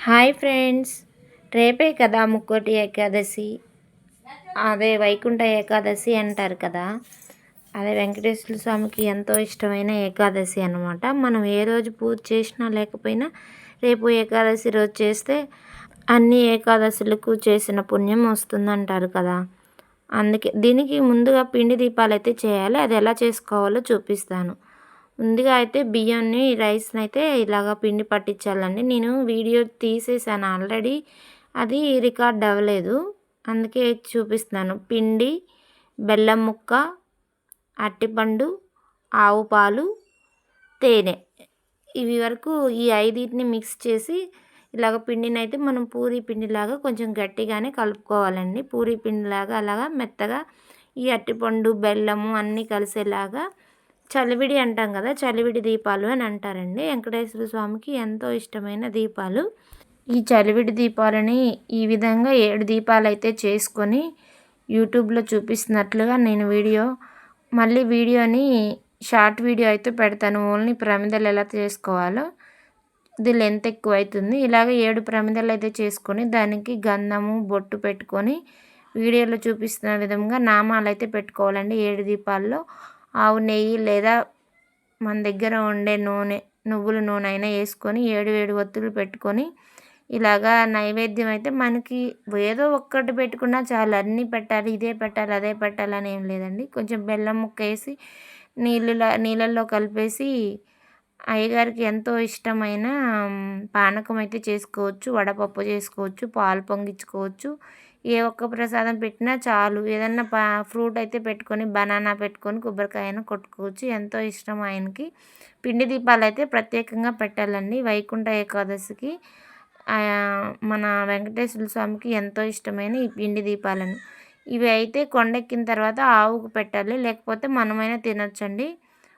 Hi friends. రేపే కదా ముక్కోటి ఏకాదశి. అదే వైకుంఠ ఏకాదశి అంటారు కదా. అదే వెంకటేశ్వర స్వామికి ఎంతో ఇష్టమైన ఏకాదశి అనమాట మనం ఏ రోజు పూజ చేసినా లేకపోయినా రేపు ఏకాదశి రోజు చేస్తే అన్ని ఏకాదశులకు చేసిన పుణ్యం వస్తుందంటారు కదా. అందుకే దీనికి ముందుగా పిండి దీపాలు అయితే చేయాలి. అది ఎలా చేసుకోవాలో చూపిస్తాను. ముందుగా అయితే బియ్యాన్ని రైస్ని అయితే ఇలాగ పిండి పట్టించాలండి. నేను వీడియో తీసేసాను ఆల్రెడీ. అది రికార్డ్ అవ్వలేదు. అందుకే చూపిస్తున్నాను. పిండి బెల్లం ముక్క అట్టిపండు ఆవు పాలు తేనె. ఇవి వరకు ఈ ఐదింటిని మిక్స్ చేసి ఇలాగ పిండిని అయితే మనం పూరి పిండిలాగా కొంచెం గట్టిగానే కలుపుకోవాలండి. పూరి పిండిలాగా అలాగా మెత్తగా ఈ అట్టిపండు బెల్లము అన్నీ కలిసేలాగా చలివిడి అంటాం కదా చలివిడి దీపాలు అని అంటారండి. వెంకటేశ్వర స్వామికి ఎంతో ఇష్టమైన దీపాలు. ఈ చలివిడి దీపాలని ఈ విధంగా ఏడు దీపాలు అయితే చేసుకొని యూట్యూబ్లో చూపిస్తున్నట్లుగా నేను వీడియో మళ్ళీ వీడియోని షార్ట్ వీడియో అయితే పెడతాను. ఓన్లీ ప్రమిదలు ఎలా చేసుకోవాలో ఇది లెంత్ ఎక్కువ అవుతుంది ఇలాగ ఏడు ప్రమిదలు అయితే చేసుకొని దానికి గంధము బొట్టు పెట్టుకొని వీడియోలో చూపిస్తున్న విధంగా నామాలు అయితే పెట్టుకోవాలండి. ఏడు దీపాల్లో ఆవు నెయ్యి లేదా మన దగ్గర ఉండే నూనె నువ్వుల నూనె అయినా వేసుకొని ఏడు ఏడు ఒత్తులు పెట్టుకొని ఇలాగా నైవేద్యం అయితే మనకి ఏదో ఒక్కటి పెట్టుకున్నా చాలు. అన్నీ పెట్టాలి ఇదే పెట్టాలి అదే పెట్టాలని ఏం లేదండి. కొంచెం బెల్లం ముక్క వేసి నీళ్ళలో నీళ్ళల్లో కలిపేసి అయ్యగారికి ఎంతో ఇష్టమైన పానకం అయితే చేసుకోవచ్చు వడపప్పు చేసుకోవచ్చు పాలు పొంగించుకోవచ్చు. ఏ ఒక్క ప్రసాదం పెట్టినా చాలు. ఏదన్నా ప ఫ్రూట్ అయితే పెట్టుకొని బనానా పెట్టుకొని కొబ్బరికాయను కొట్టుకోవచ్చు ఎంతో ఇష్టం ఆయనకి. పిండి దీపాలు అయితే ప్రత్యేకంగా పెట్టాలండి. వైకుంఠ ఏకాదశికి మన వెంకటేశ్వర స్వామికి ఎంతో ఇష్టమైన ఈ పిండి దీపాలను. ఇవి అయితే కొండెక్కిన తర్వాత ఆవుకు పెట్టాలి. లేకపోతే మనమైనా తినొచ్చండి.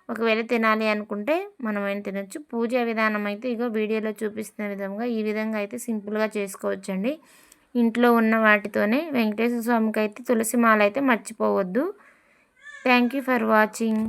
ఒకవేళ తినాలి అనుకుంటే మనమైనా తినొచ్చు. పూజ విధానం అయితే ఇగో వీడియోలో చూపిస్తున్న విధంగా ఈ విధంగా అయితే సింపుల్గా చేసుకోవచ్చండి. ఇంట్లో ఉన్న వాటితోనే వెంకటేశ్వర స్వామికి అయితే తులసి మాల అయితే మర్చిపోవద్దు. Thank you for watching